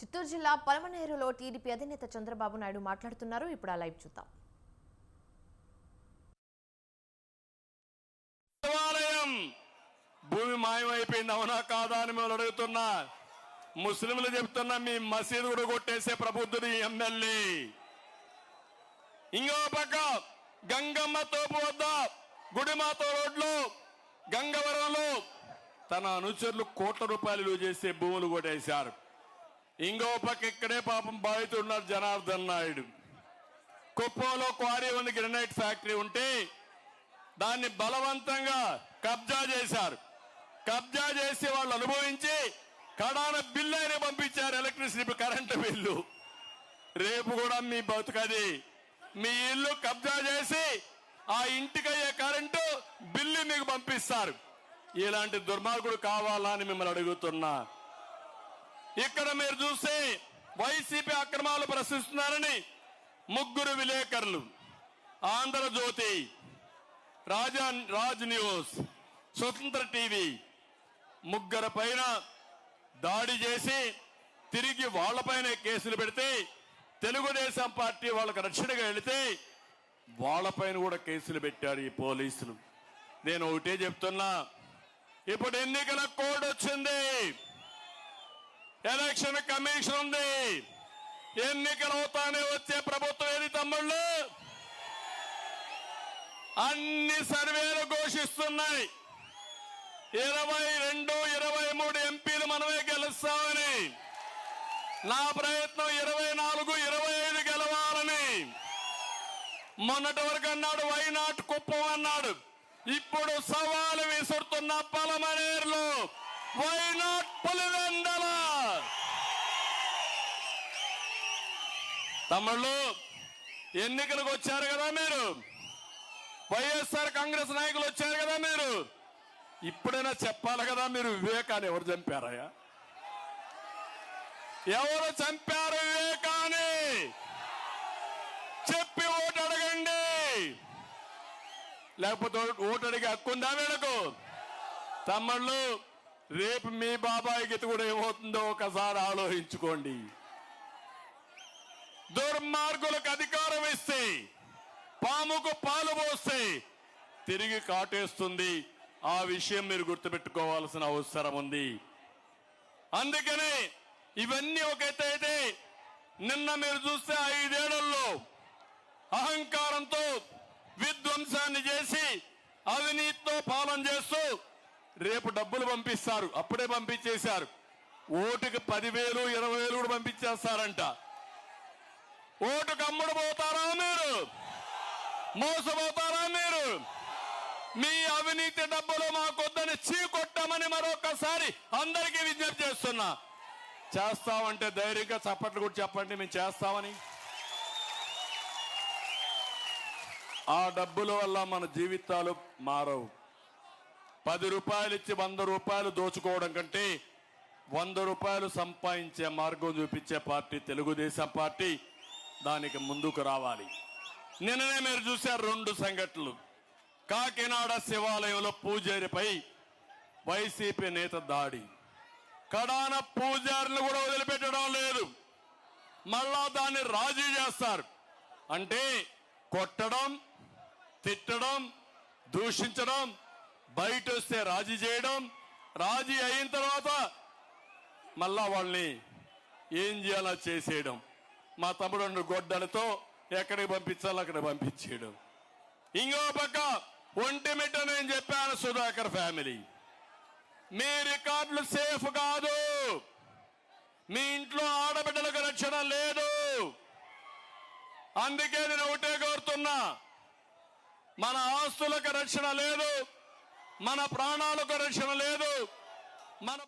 చిత్తూరు జిల్లా పలమనేరులో టీడీపీ అధినేత చంద్రబాబు నాయుడు మాట్లాడుతున్నారు. ఇప్పుడు ఆ లైవ్ చూద్దాం. దేవాలయం భూమి మాయమైపోయింది అవునా కాదా అని మేము అడుగుతున్నా. ముస్లింలు చెప్తున్నా మీ మసీదు కూడా కొట్టేసే ప్రబుద్ధుడు ఎమ్మెల్యే. ఇంకో పక్క గంగమ్మ తోపు వద్ద గుడిమాత రోడ్లు గంగవరంలో తన అనుచరులు కోట్ల రూపాయలు చేసే భూములు కొట్టేశారు. ఇంకో పక్క ఇక్కడే పాపం బాధితున్నారు జనార్దన్ నాయుడు. కుప్పంలో క్వారీ ఉంది గ్రనైట్ ఫ్యాక్టరీ ఉంటే దాన్ని బలవంతంగా కబ్జా చేశారు. కబ్జా చేసి వాళ్ళు అనుభవించి కడాన బిల్లు అయినా పంపించారు ఎలక్ట్రిసిటీ కరెంటు బిల్లు. రేపు కూడా మీ బతుకది. మీ ఇల్లు కబ్జా చేసి ఆ ఇంటికి అయ్యే కరెంటు బిల్లు మీకు పంపిస్తారు. ఇలాంటి దుర్మార్గుడు కావాలా అని మిమ్మల్ని అడుగుతున్నా. ఇక్కడ మీరు చూస్తే వైసీపీ అక్రమాలు ప్రశ్నిస్తున్నారని ముగ్గురు విలేకరులు. ఆంధ్రజ్యోతి రాజా రాజ్ న్యూస్ స్వతంత్ర టీవీ ముగ్గురు పైన దాడి చేసి తిరిగి వాళ్ళపైన కేసులు పెడితే తెలుగుదేశం పార్టీ వాళ్ళకు రక్షణగా వెళితే వాళ్ళపైన కూడా కేసులు పెట్టారు ఈ పోలీసులు. నేను ఒకటే చెప్తున్నా ఇప్పుడు ఎన్నికల కోడ్ వచ్చింది. ఎలక్షన్ కమిషన్ ఉంది. ఎన్నికలు అవుతానే వచ్చే ప్రభుత్వం ఏది తమ్ముళ్ళు? అన్ని సర్వేలు ఘోషిస్తున్నాయి. ఇరవై రెండు ఇరవై మూడు ఎంపీలు మనమే గెలుస్తామని. నా ప్రయత్నం ఇరవై నాలుగు ఇరవై ఐదు గెలవాలని. మొన్నటి వరకు అన్నాడు వైనాట్ కుప్పం అన్నాడు. ఇప్పుడు సవాలు విసురుతున్న పలమనేరులో వైనాట్ పులివెందల. తమ్ముళ్ళు ఎన్నికలకు వచ్చారు కదా మీరు? వైఎస్ఆర్ కాంగ్రెస్ నాయకులు వచ్చారు కదా మీరు? ఇప్పుడైనా చెప్పాలి కదా మీరు వివేకాన్ని ఎవరు చంపారయ్యా? ఎవరు చంపారు వివేకాన్ని? చెప్పి ఓటు అడగండి. లేకపోతే ఓటు అడిగే హక్కుందా వీళ్ళకు? తమ్ముళ్ళు రేపు మీ బాబాయ్ గీత కూడా ఏమవుతుందో ఒకసారి ఆలోచించుకోండి. దుర్మార్గులకు అధికారం ఇస్తే పాముకు పాలు పోస్తే తిరిగి కాటేస్తుంది. ఆ విషయం మీరు గుర్తుపెట్టుకోవాల్సిన అవసరం ఉంది. అందుకనే ఇవన్నీ ఒక అయితే నిన్న మీరు చూస్తే ఐదేళ్ళలో అహంకారంతో విధ్వంసాన్ని చేసి అవినీతితో పాలన చేస్తూ రేపు డబ్బులు పంపిస్తారు. అప్పుడే పంపించేశారు. ఓటుకి పదివేలు ఇరవై వేలు కూడా పంపించేస్తారంట. ఓటుకు అమ్ముడు పోతారా మీరు? మోసపోతారా మీరు? మీ అవినీతి డబ్బులు మాకొద్దని చీకొట్టమని మరొకసారి అందరికీ విజ్ఞప్తి చేస్తున్నా. చేస్తామంటే ధైర్యంగా చప్పట్లు కూడా చెప్పండి మేము చేస్తామని. ఆ డబ్బుల వల్ల మన జీవితాలు మారవు. పది రూపాయలు ఇచ్చి వంద రూపాయలు దోచుకోవడం కంటే వంద రూపాయలు సంపాదించే మార్గం చూపించే పార్టీ తెలుగుదేశం పార్టీ దానికి ముందుకు రావాలి. నిన్ననే మీరు చూశారు రెండు సంఘటనలు. కాకినాడ శివాలయంలో పూజారిపై వైసీపీ నేత దాడి. కడాన పూజారులు కూడా వదిలిపెట్టడం లేదు. మళ్ళా దాన్ని రాజీ చేస్తారు. అంటే కొట్టడం తిట్టడం దూషించడం బయట వస్తే రాజీ చేయడం రాజీ అయిన తర్వాత మళ్ళా వాళ్ళని ఏం చేయాలో చేసేయడం. మా తమ్ముడు రెండు గొడ్డలతో ఎక్కడికి పంపించాలో అక్కడ పంపించేయడం. ఇంకో పక్క ఒంటిమిట్ట నేను చెప్పాను సుధాకర్ ఫ్యామిలీ. మీ రికార్డులు సేఫ్ కాదు. మీ ఇంట్లో ఆడబిడ్డలకు రక్షణ లేదు. అందుకే నేను ఒకటే కోరుతున్నా. మన ఆస్తులకు రక్షణ లేదు. మన ప్రాణాలకు రక్షణ లేదు. మన